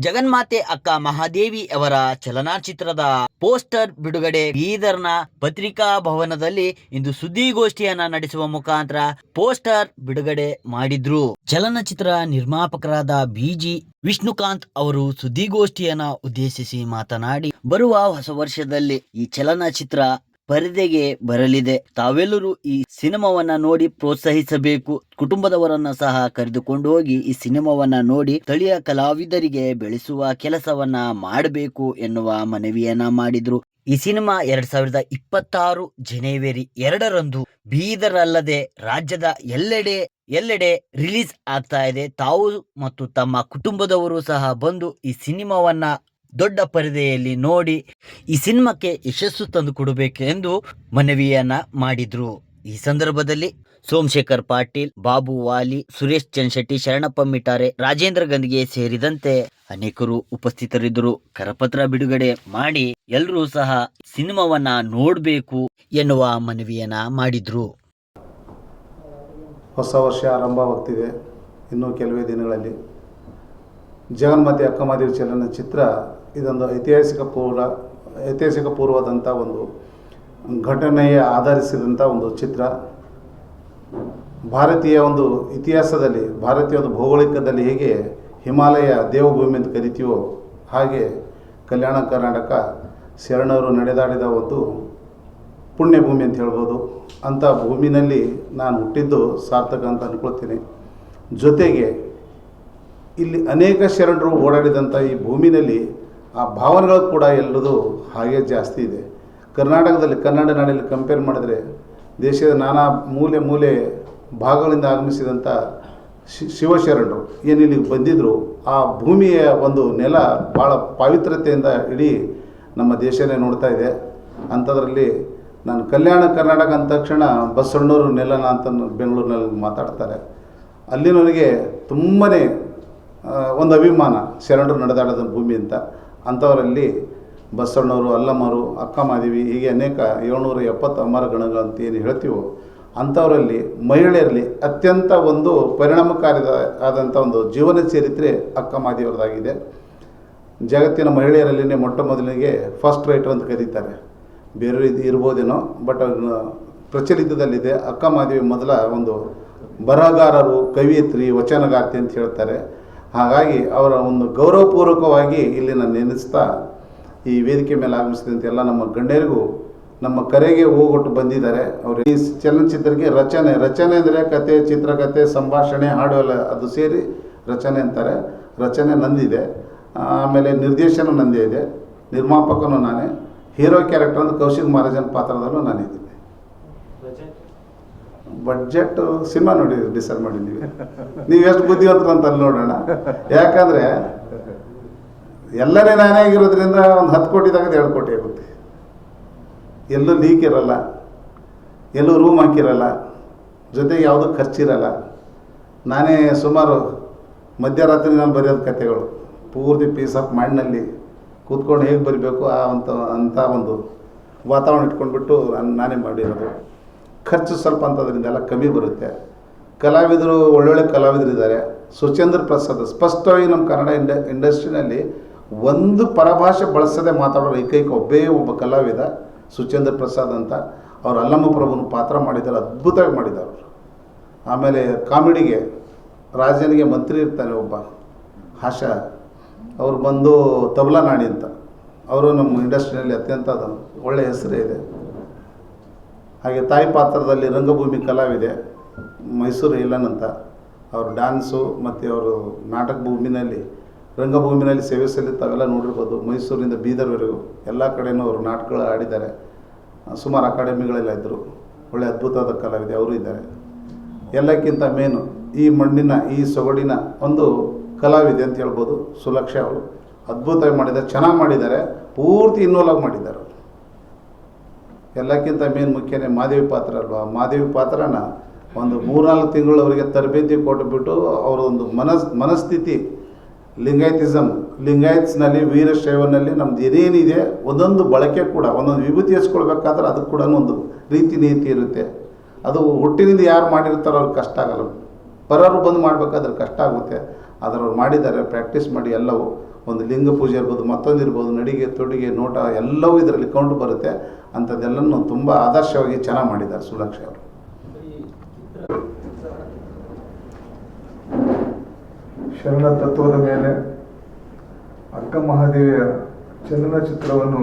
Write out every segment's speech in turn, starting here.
ಜಗನ್ಮಾತೆ ಅಕ್ಕ ಮಹಾದೇವಿ ಅವರ ಚಲನಚಿತ್ರದ ಪೋಸ್ಟರ್ ಬಿಡುಗಡೆ. ಬೀದರ್ನ ಪತ್ರಿಕಾ ಭವನದಲ್ಲಿ ಇಂದು ಸುದ್ದಿಗೋಷ್ಠಿಯನ್ನ ನಡೆಸುವ ಮುಖಾಂತರ ಪೋಸ್ಟರ್ ಬಿಡುಗಡೆ ಮಾಡಿದ್ರು. ಚಲನಚಿತ್ರ ನಿರ್ಮಾಪಕರಾದ ಬಿಜಿ ವಿಷ್ಣುಕಾಂತ್ ಅವರು ಸುದ್ದಿಗೋಷ್ಠಿಯನ್ನ ಉದ್ದೇಶಿಸಿ ಮಾತನಾಡಿ, ಬರುವ ಹೊಸ ವರ್ಷದಲ್ಲಿ ಈ ಚಲನಚಿತ್ರ ಪರದೆಗೆ ಬರಲಿದೆ. ತಾವೆಲ್ಲರೂ ಈ ಸಿನಿಮಾವನ್ನ ನೋಡಿ ಪ್ರೋತ್ಸಾಹಿಸಬೇಕು. ಕುಟುಂಬದವರನ್ನ ಸಹ ಕರೆದುಕೊಂಡು ಹೋಗಿ ಈ ಸಿನಿಮಾವನ್ನ ನೋಡಿ ಸ್ಥಳೀಯ ಕಲಾವಿದರಿಗೆ ಬೆಳೆಸುವ ಕೆಲಸವನ್ನ ಮಾಡಬೇಕು ಎನ್ನುವ ಮನವಿಯನ್ನ ಮಾಡಿದ್ರು. ಈ ಸಿನಿಮಾ ಎರಡ್ ಸಾವಿರದ ಇಪ್ಪತ್ತಾರು ಜನವರಿ ಎರಡರಂದು ಬೀದರಲ್ಲದೆ ರಾಜ್ಯದ ಎಲ್ಲೆಡೆ ಎಲ್ಲೆಡೆ ರಿಲೀಸ್ ಆಗ್ತಾ ಇದೆ. ತಾವು ಮತ್ತು ತಮ್ಮ ಕುಟುಂಬದವರು ಸಹ ಬಂದು ಈ ಸಿನಿಮಾವನ್ನ ದೊಡ್ಡ ಪರದೆಯಲ್ಲಿ ನೋಡಿ ಈ ಸಿನಿಮಾಕ್ಕೆ ಯಶಸ್ಸು ತಂದು ಕೊಡಬೇಕು ಎಂದು ಮನವಿಯನ್ನ ಮಾಡಿದ್ರು. ಈ ಸಂದರ್ಭದಲ್ಲಿ ಸೋಮಶೇಖರ್ ಪಾಟೀಲ್, ಬಾಬು ವಾಲಿ, ಸುರೇಶ್ ಚನ್ಶೆಟ್ಟಿ ಶರಣಪ್ಪ ಮಿಟಾರೆ ರಾಜೇಂದ್ರ ಗಂದಿಗೆ ಸೇರಿದಂತೆ ಅನೇಕರು ಉಪಸ್ಥಿತರಿದ್ದರು. ಕರಪತ್ರ ಬಿಡುಗಡೆ ಮಾಡಿ ಎಲ್ಲರೂ ಸಹ ಸಿನಿಮಾವನ್ನ ನೋಡಬೇಕು ಎನ್ನುವ ಮನವಿಯನ್ನ ಮಾಡಿದ್ರು. ಹೊಸ ವರ್ಷ ಆರಂಭವಾಗ್ತಿದೆ ಇನ್ನೂ ಕೆಲವೇ ದಿನಗಳಲ್ಲಿ ಜಗನ್ಮಾತೆ ಅಕ್ಕಮಾದೇವಿ ಚಲನಚಿತ್ರ ಇದೊಂದು ಐತಿಹಾಸಿಕ ಪೂರ್ವ, ಐತಿಹಾಸಿಕ ಪೂರ್ವದಂಥ ಒಂದು ಘಟನೆಯ ಆಧರಿಸಿದಂಥ ಒಂದು ಚಿತ್ರ. ಭಾರತೀಯ ಒಂದು ಇತಿಹಾಸದಲ್ಲಿ, ಭಾರತೀಯ ಒಂದು ಭೌಗೋಳಿಕದಲ್ಲಿ ಹೇಗೆ ಹಿಮಾಲಯ ದೇವಭೂಮಿ ಅಂತ ಕರಿತೀವೋ ಹಾಗೆ ಕಲ್ಯಾಣ ಕರ್ನಾಟಕ ಶರಣರು ನಡೆದಾಡಿದ ಒಂದು ಪುಣ್ಯಭೂಮಿ ಅಂತ ಹೇಳ್ಬೋದು. ಅಂಥ ಭೂಮಿನಲ್ಲಿ ನಾನು ಹುಟ್ಟಿದ್ದು ಸಾರ್ಥಕ ಅಂತ ಅಂದ್ಕೊಳ್ತೀನಿ ಜೊತೆಗೆ ಇಲ್ಲಿ ಅನೇಕ ಶರಣರು ಓಡಾಡಿದಂಥ ಈ ಭೂಮಿನಲ್ಲಿ ಆ ಭಾವನೆಗಳು ಕೂಡ ಎಲ್ಲರದು ಹಾಗೆ ಜಾಸ್ತಿ ಇದೆ. ಕರ್ನಾಟಕದಲ್ಲಿ ಕನ್ನಡ ನಾಡಲ್ಲಿ ಕಂಪೇರ್ ಮಾಡಿದ್ರೆ ದೇಶದ ನಾನಾ ಮೂಲೆ ಮೂಲೆ ಭಾಗಗಳಿಂದ ಆಗಮಿಸಿದಂಥ ಶಿವಶರಣರು ಏನು ಇಲ್ಲಿಗೆ ಬಂದಿದ್ದರು ಆ ಭೂಮಿಯ ಒಂದು ನೆಲ ಭಾಳ ಪಾವಿತ್ರತೆಯಿಂದ ಇಡೀ ನಮ್ಮ ದೇಶನೇ ನೋಡ್ತಾ ಇದೆ. ಅಂಥದ್ರಲ್ಲಿ ನಾನು ಕಲ್ಯಾಣ ಕರ್ನಾಟಕ ಅಂದ ತಕ್ಷಣ ಬಸವಣ್ಣವರು ನೆಲನ ಅಂತ ಬೆಂಗಳೂರಿನಲ್ಲಿ ಮಾತಾಡ್ತಾರೆ. ಅಲ್ಲಿನವರಿಗೆ ತುಂಬನೇ ಒಂದು ಅಭಿಮಾನ ಶರಣರು ನಡೆದಾಡೋದ ಭೂಮಿ ಅಂತ. ಅಂಥವರಲ್ಲಿ ಬಸವಣ್ಣವರು, ಅಲ್ಲಮ್ಮರು, ಅಕ್ಕ ಅಕ್ಕಮಾದೇವಿ ಹೀಗೆ ಅನೇಕ ಏಳ್ನೂರ ಎಪ್ಪತ್ತು ಅಮರ ಗಣಗಳು ಅಂತ ಏನು ಹೇಳ್ತೀವೋ, ಅಂಥವರಲ್ಲಿ ಮಹಿಳೆಯರಲ್ಲಿ ಅತ್ಯಂತ ಒಂದು ಪರಿಣಾಮಕಾರಿ ಆದಂಥ ಒಂದು ಜೀವನ ಚರಿತ್ರೆ ಅಕ್ಕ ಮಾದೇವರದಾಗಿದೆ ಜಗತ್ತಿನ ಮಹಿಳೆಯರಲ್ಲಿನೇ ಮೊಟ್ಟ ಮೊದಲಿಗೆ ಫಸ್ಟ್ ರೈಟರ್ ಅಂತ ಕರೀತಾರೆ. ಬೇರೆ ಇದು ಇರ್ಬೋದೇನೋ ಬಟ್ ಪ್ರಚಲಿತದಲ್ಲಿದೆ ಅಕ್ಕಮಾದೇವಿ ಮೊದಲ ಒಂದು ಬರಹಗಾರರು, ಕವಿಯತ್ರಿ, ವಚನಗಾರ್ತಿ ಅಂತ ಹೇಳ್ತಾರೆ. ಹಾಗಾಗಿ ಅವರ ಒಂದು ಗೌರವಪೂರ್ವಕವಾಗಿ ಇಲ್ಲಿ ನಾನು ನೆನೆಸ್ತಾ ಈ ವೇದಿಕೆ ಮೇಲೆ ಆಗಮಿಸಿದಂತೆ ಎಲ್ಲ ನಮ್ಮ ಗಣ್ಯರಿಗೂ ನಮ್ಮ ಕರೆಗೆ ಹೋಗೊಟ್ಟು ಬಂದಿದ್ದಾರೆ. ಅವರು ಈ ಚಲನಚಿತ್ರಕ್ಕೆ ರಚನೆ ರಚನೆ ಅಂದರೆ ಕತೆ ಚಿತ್ರಕಥೆ ಸಂಭಾಷಣೆ, ಹಾಡು ಎಲ್ಲ ಅದು ಸೇರಿ ರಚನೆ ಅಂತಾರೆ. ರಚನೆ ನಂದಿದೆ. ಆಮೇಲೆ ನಿರ್ದೇಶನ ನಂದೇ ಇದೆ. ನಿರ್ಮಾಪಕನೂ ನಾನೇ. ಹೀರೋ ಕ್ಯಾರೆಕ್ಟರ್ ಅಂದ್ರೆ ಕೌಶಿಕ್ ಮಹಾರಾಜನ್ ಪಾತ್ರದಲ್ಲೂ ನಾನಿದ್ದೀನಿ. ಬಡ್ಜೆಟ್ ಸಿನಿಮಾ ನೋಡಿ ಡಿಸೈಡ್ ಮಾಡಿ ನೀವು ಎಷ್ಟು ಬುದ್ಧಿವಂತರು ಅಂತ ಅಲ್ಲಿ ನೋಡೋಣ. ಯಾಕಂದರೆ ಎಲ್ಲರೇ ನಾನೇ ಆಗಿರೋದ್ರಿಂದ ಒಂದು ಹತ್ತು ಕೋಟಿ ತಗದು ಎರಡು ಕೋಟಿ ಆಗುತ್ತೆ. ಎಲ್ಲೂ ಲೀಕ್ ಇರಲ್ಲ. ಎಲ್ಲೂ ರೂಮ್ ಹಾಕಿರಲ್ಲ. ಜೊತೆಗೆ ಯಾವುದೂ ಖರ್ಚಿರಲ್ಲ. ನಾನೇ ಸುಮಾರು ಮಧ್ಯರಾತ್ರಿ ನಾನು ಬರೆಯೋದು ಕಥೆಗಳು ಪೂರ್ತಿ ಪೀಸ್ ಆಫ್ ಮಣ್ಣಲ್ಲಿ ಕೂತ್ಕೊಂಡು ಹೇಗೆ ಬರಿಬೇಕು ಆ ಅಂತ ಅಂಥ ಒಂದು ವಾತಾವರಣ ಇಟ್ಕೊಂಡ್ಬಿಟ್ಟು ನಾನು, ನಾನೇ ಮಾಡಿರೋದು. ಖರ್ಚು ಸ್ವಲ್ಪ ಅಂತದ್ರಿಂದ ಎಲ್ಲ ಕಮ್ಮಿ ಬರುತ್ತೆ. ಕಲಾವಿದರು, ಒಳ್ಳೊಳ್ಳೆ ಕಲಾವಿದರಿದ್ದಾರೆ. ಸುಚೇಂದ್ರ ಪ್ರಸಾದ್, ಸ್ಪಷ್ಟವಾಗಿ ನಮ್ಮ ಕನ್ನಡ ಇಂಡ, ಇಂಡಸ್ಟ್ರಿನಲ್ಲಿ ಒಂದು ಪರಭಾಷೆ ಬಳಸದೆ ಮಾತಾಡೋರು ಏಕೈಕ ಒಬ್ಬೇ ಒಬ್ಬ ಕಲಾವಿದ ಸುಚೇಂದ್ರ ಪ್ರಸಾದ್ ಅಂತ. ಅವರು ಅಲ್ಲಮ್ಮ ಪ್ರಭುನ ಪಾತ್ರ ಮಾಡಿದ್ದಾರೆ, ಅದ್ಭುತವಾಗಿ ಮಾಡಿದ್ದಾರೆ ಅವರು. ಆಮೇಲೆ ಕಾಮಿಡಿಗೆ ರಾಜನಿಗೆ ಮಂತ್ರಿ ಇರ್ತಾನೆ ಒಬ್ಬ ಹಾಷ ಅವ್ರು ಬಂದು ತಬಲಾ ನಾಡಿ ಅಂತ. ಅವರು ನಮ್ಮ ಇಂಡಸ್ಟ್ರಿಯಲ್ಲಿ ಅತ್ಯಂತ ಒಳ್ಳೆಯ ಹೆಸರೇ ಇದೆ. ಹಾಗೆ ತಾಯಿ ಪಾತ್ರದಲ್ಲಿ ರಂಗಭೂಮಿ ಕಲಾವಿದೆ ಮೈಸೂರು ಇಲ್ಲನ್ ಅಂತ ಅವರು ಡ್ಯಾನ್ಸು ಮತ್ತು ಅವರು ನಾಟಕ ಭೂಮಿನಲ್ಲಿ, ರಂಗಭೂಮಿನಲ್ಲಿ ಸೇವೆ ಸಲ್ಲಿ ತಾವೆಲ್ಲ ನೋಡಿರ್ಬೋದು. ಮೈಸೂರಿಂದ ಬೀದರ್ವರೆಗೂ ಎಲ್ಲ ಕಡೆಯೂ ಅವರು ನಾಟಕಗಳು ಆಡಿದ್ದಾರೆ. ಸುಮಾರು ಅಕಾಡೆಮಿಗಳೆಲ್ಲ ಇದ್ದರು. ಒಳ್ಳೆ ಅದ್ಭುತವಾದ ಕಲಾವಿದೆ ಅವರು ಇದ್ದಾರೆ. ಎಲ್ಲಕ್ಕಿಂತ ಮೇನು ಈ ಮಣ್ಣಿನ, ಈ ಸೊಗಡಿನ ಒಂದು ಕಲಾವಿದೆ ಅಂತ ಹೇಳ್ಬೋದು ಸುಲಕ್ಷ ಅವರು. ಅದ್ಭುತವಾಗಿ ಮಾಡಿದ್ದಾರೆ, ಚೆನ್ನಾಗಿ ಮಾಡಿದ್ದಾರೆ. ಪೂರ್ತಿ ಇನ್ವಾಲ್ವ್ ಆಗಿ ಮಾಡಿದ್ದಾರೆ. ಎಲ್ಲಕ್ಕಿಂತ ಮೇನ್ ಮುಖ್ಯನೇ ಮಾದೇವಿ ಪಾತ್ರ ಅಲ್ವಾ? ಮಾದೇವಿ ಪಾತ್ರನ ಒಂದು ಮೂರ್ನಾಲ್ಕು ತಿಂಗಳು ಅವರಿಗೆ ತರಬೇತಿ ಕೊಟ್ಟುಬಿಟ್ಟು ಅವರ ಒಂದು ಮನಸ್, ಮನಸ್ಥಿತಿ ಲಿಂಗಾಯತಿಸಮ್ ಲಿಂಗಾಯತ್ಸ್ನಲ್ಲಿ, ವೀರಶೈವನಲ್ಲಿ ನಮ್ದು ಏನೇನಿದೆ, ಒಂದೊಂದು ಬಳಕೆ ಕೂಡ, ಒಂದೊಂದು ವಿಭೂತಿ ಹಚ್ಕೊಳ್ಬೇಕಾದ್ರೆ ಅದು ಕೂಡ ಒಂದು ರೀತಿ ನೀತಿ ಇರುತ್ತೆ. ಅದು ಹುಟ್ಟಿನಿಂದ ಯಾರು ಮಾಡಿರ್ತಾರೋ ಅವ್ರಿಗೆ ಕಷ್ಟ ಆಗಲ್ಲ. ಪರರು ಬಂದು ಮಾಡಬೇಕಾದ್ರೆ ಕಷ್ಟ ಆಗುತ್ತೆ. ಆದರೆ ಅವ್ರು ಮಾಡಿದ್ದಾರೆ ಪ್ರಾಕ್ಟೀಸ್ ಮಾಡಿ ಎಲ್ಲವೂ. ಒಂದು ಲಿಂಗ ಪೂಜೆ ಇರ್ಬೋದು, ಮತ್ತೊಂದು ಇರ್ಬೋದು, ನಡಿಗೆ, ತೊಡಿಗೆ, ನೋಟ ಎಲ್ಲವೂ ಇದರಲ್ಲಿ ಕೌಂಟ್ ಬರುತ್ತೆ. ಅಂಥದ್ದೆಲ್ಲನೂ ತುಂಬ ಆದರ್ಶವಾಗಿ ಚೆನ್ನಾಗಿ ಮಾಡಿದ್ದಾರೆ ಸುಲಕ್ಷ ಅವರು. ಶರಣ ತತ್ವದ ಮೇಲೆ ಅಕ್ಕ ಮಹಾದೇವಿಯ ಚಲನಚಿತ್ರವನ್ನು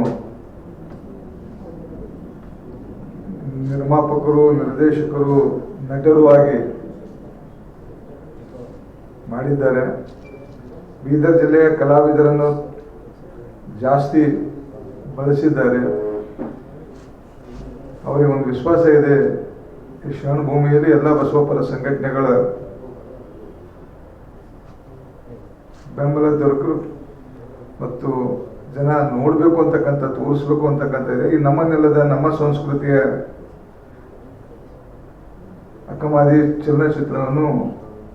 ನಿರ್ಮಾಪಕರು, ನಿರ್ದೇಶಕರು ನಟರು ಆಗಿ ಮಾಡಿದ್ದಾರೆ. ಬೀದರ್ ಜಿಲ್ಲೆಯ ಕಲಾವಿದರನ್ನು ಜಾಸ್ತಿ ಬಳಸಿದ್ದಾರೆ. ಅವರಿಗೆ ಒಂದು ವಿಶ್ವಾಸ ಇದೆ. ಈ ಶರಣ ಭೂಮಿಯಲ್ಲಿ ಎಲ್ಲ ಬಸವಪರ ಸಂಘಟನೆಗಳ ಬೆಂಬಲ ದೊರಕು ಮತ್ತು ಜನ ನೋಡಬೇಕು ಅಂತಕ್ಕಂಥ, ತೋರಿಸ್ಬೇಕು ಅಂತಕ್ಕಂಥ ಇದೆ. ಈ ನಮ್ಮ ನೆಲದ ನಮ್ಮ ಸಂಸ್ಕೃತಿಯ ಅಕ್ಕಮಾದಿ ಚಲನಚಿತ್ರವನ್ನು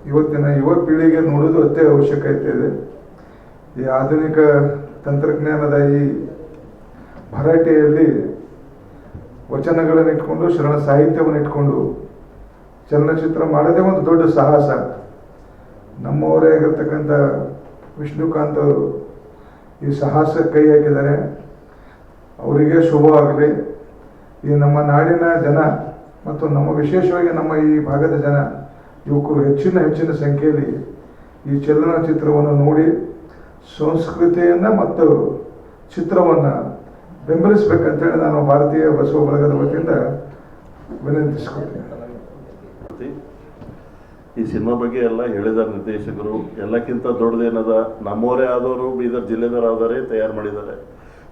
ಇವತ್ತಿನ ಯುವ ಪೀಳಿಗೆ ನೋಡೋದು ಅತ್ಯ ಅವಶ್ಯಕತೆ ಇದೆ. ಈ ಆಧುನಿಕ ತಂತ್ರಜ್ಞಾನದ ಈ ಭರಾಟೆಯಲ್ಲಿ ವಚನಗಳನ್ನು ಇಟ್ಕೊಂಡು, ಶರಣ ಸಾಹಿತ್ಯವನ್ನು ಇಟ್ಕೊಂಡು, ಚಲನಚಿತ್ರ ಮಾಡೋದೇ ಒಂದು ದೊಡ್ಡ ಸಾಹಸ. ನಮ್ಮವರೇ ಆಗಿರ್ತಕ್ಕಂಥ ವಿಷ್ಣುಕಾಂತ್ ಅವರು ಈ ಸಾಹಸ ಕೈ ಹಾಕಿದ್ದಾರೆ. ಅವರಿಗೆ ಶುಭವಾಗಲಿ ಈ ನಮ್ಮ ನಾಡಿನ ಜನ ಮತ್ತು ನಮ್ಮ ವಿಶೇಷವಾಗಿ ನಮ್ಮ ಈ ಭಾಗದ ಜನ ಯುವಕರು ಹೆಚ್ಚಿನ ಹೆಚ್ಚಿನ ಸಂಖ್ಯೆಯಲ್ಲಿ ಈ ಚಲನಚಿತ್ರವನ್ನು ನೋಡಿ ಸಂಸ್ಕೃತಿಯನ್ನು ಮತ್ತು ಚಿತ್ರವನ್ನು ಬೆಂಬಲಿಸಬೇಕಂತೇಳಿ ನಾನು ಭಾರತೀಯ ಬಸವ ಬಳಗದ ವತಿಯಿಂದ ವಿನಂತಿಸ್ಕೊಳ್ತೇನೆ. ಈ ಸಿನಿಮಾ ಬಗ್ಗೆ ಎಲ್ಲ ಹೇಳಿದ ನಿರ್ದೇಶಕರು, ಎಲ್ಲಕ್ಕಿಂತ ದೊಡ್ಡದೇನದ ನಮ್ಮವರೇ ಆದವರು ಬೀದರ್ ಜಿಲ್ಲೆದವರಾದರೆ ತಯಾರು ಮಾಡಿದ್ದಾರೆ.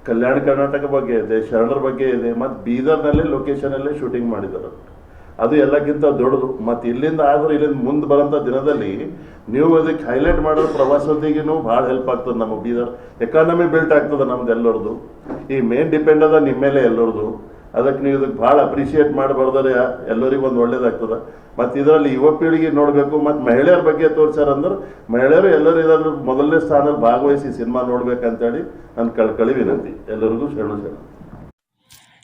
ಕಲ್ಯಾಣ ಕರ್ನಾಟಕ ಬಗ್ಗೆ ಇದೆ, ಶರಣರ ಬಗ್ಗೆ ಇದೆ, ಮತ್ತು ಬೀದರ್ನಲ್ಲೇ ಲೊಕೇಶನಲ್ಲೇ ಶೂಟಿಂಗ್ ಮಾಡಿದ್ದಾರೆ. ಅದು ಎಲ್ಲಕ್ಕಿಂತ ದೊಡ್ಡದು. ಮತ್ತು ಇಲ್ಲಿಂದ ಆದರೂ ಇಲ್ಲಿಂದ ಮುಂದೆ ಬರೋಂಥ ದಿನದಲ್ಲಿ ನೀವು ಅದಕ್ಕೆ ಹೈಲೈಟ್ ಮಾಡೋ ಪ್ರವಾಸೋದ್ಯಗಿನೂ ಭಾಳ ಹೆಲ್ಪ್ ಆಗ್ತದೆ ನಮ್ಮ ಬೀದರ್ ಎಕಾನಮಿ ಬಿಲ್ಟ್ ಆಗ್ತದೆ ನಮ್ದು ಎಲ್ಲರದು ಈ ಮೇನ್ ಡಿಪೆಂಡ್ ಅದ ನಿಮ್ಮ ಮೇಲೆ ಎಲ್ಲರದು ಅದಕ್ಕೆ ನೀವು ಇದಕ್ಕೆ ಭಾಳ ಅಪ್ರಿಷಿಯೇಟ್ ಮಾಡಿ ಬರ್ದರೆ ಎಲ್ಲರಿಗೂ ಒಂದು ಒಳ್ಳೇದಾಗ್ತದೆ. ಮತ್ತು ಇದರಲ್ಲಿ ಯುವ ಪೀಳಿಗೆ ನೋಡಬೇಕು, ಮತ್ತು ಮಹಿಳೆಯರ ಬಗ್ಗೆ ತೋರಿಸ್ಯಾರ ಅಂದ್ರೆ ಮಹಿಳೆಯರು ಎಲ್ಲರೂ ಇದಾದ್ರೂ ಮೊದಲನೇ ಸ್ಥಾನದಲ್ಲಿ ಭಾಗವಹಿಸಿ ಸಿನಿಮಾ ನೋಡ್ಬೇಕಂತೇಳಿ ನಾನು ಕಳ್ಕಳಿ ವಿನಂತಿ ಎಲ್ಲರಿಗೂ ಶರಣು ಶರಣ.